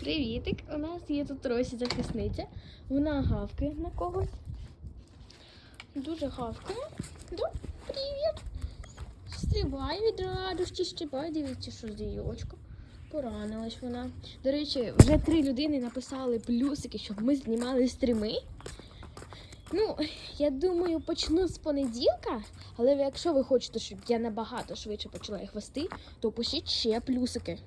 Привітик! У нас є тут Росі захисниця. Вона гавкає на когось. Дуже гавкає. Да, привіт! Стрибай від радості, стрибай. Дивіться, що з її очко. Поранилась вона. До речі, вже три людини написали плюсики, щоб ми знімали стріми. Ну, я думаю, почну з понеділка, але якщо ви хочете, щоб я набагато швидше почала їх вести, то пишіть ще плюсики.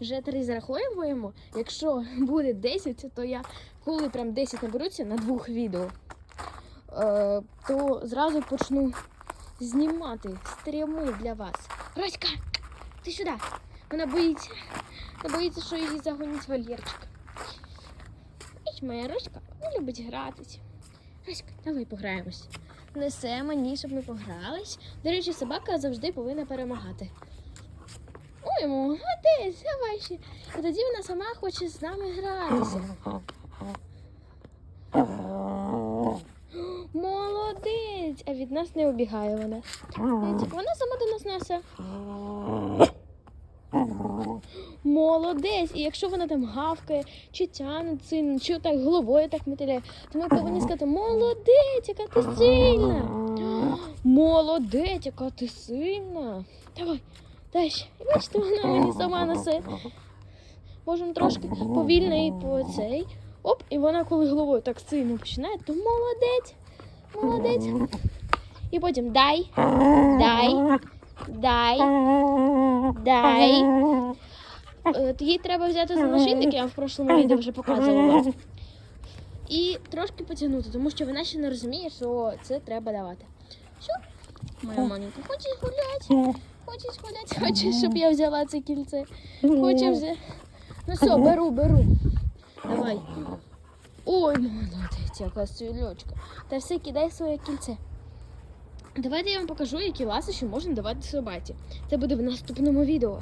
Вже три зараховуємо. Якщо буде 10, то я, коли прям 10 наберуться на двох відео, е, то зразу почну знімати стріми для вас. Роська, ти сюди. Вона боїться. Вона боїться, що її загонять Валєрчик. Ось моя Роська, вона любить гратись. Роська, давай пограємось. Несе мені, щоб ми погрались. До речі, собака завжди повинна перемагати. Ой, молодець, давай. І тоді вона сама хоче з нами гратися. Молодець! А від нас не обігає вона. Вона сама до нас несе. Молодець! І якщо вона там гавкає, чи тягне сильно, чи так головою так мотиляє, то ми повинні сказати молодець, яка ти сильна! Молодець, яка ти сильна! Давай, ще. Бачите, вона мені сама несе. Можемо трошки повільно і по цей. Оп, і вона, коли головою так сильно починає, то молодець. Молодець. І потім дай, дай, дай, дай. Е, Їй треба взяти за нашийник, я в прошлому відео вже показувала. І трошки потягнути, тому що вона ще не розуміє, що це треба давати. Що? Моя маленька, хочеш гуляти? Хочеш гуляти? Хочеш, щоб я взяла це кільце? Хочеш вже? Ну все, беру, беру. Давай. Ой, молодець, яка стрілечка. Та все, кидай своє кільце. Давайте я вам покажу, які ласощі можна давати собаці. Це буде в наступному відео.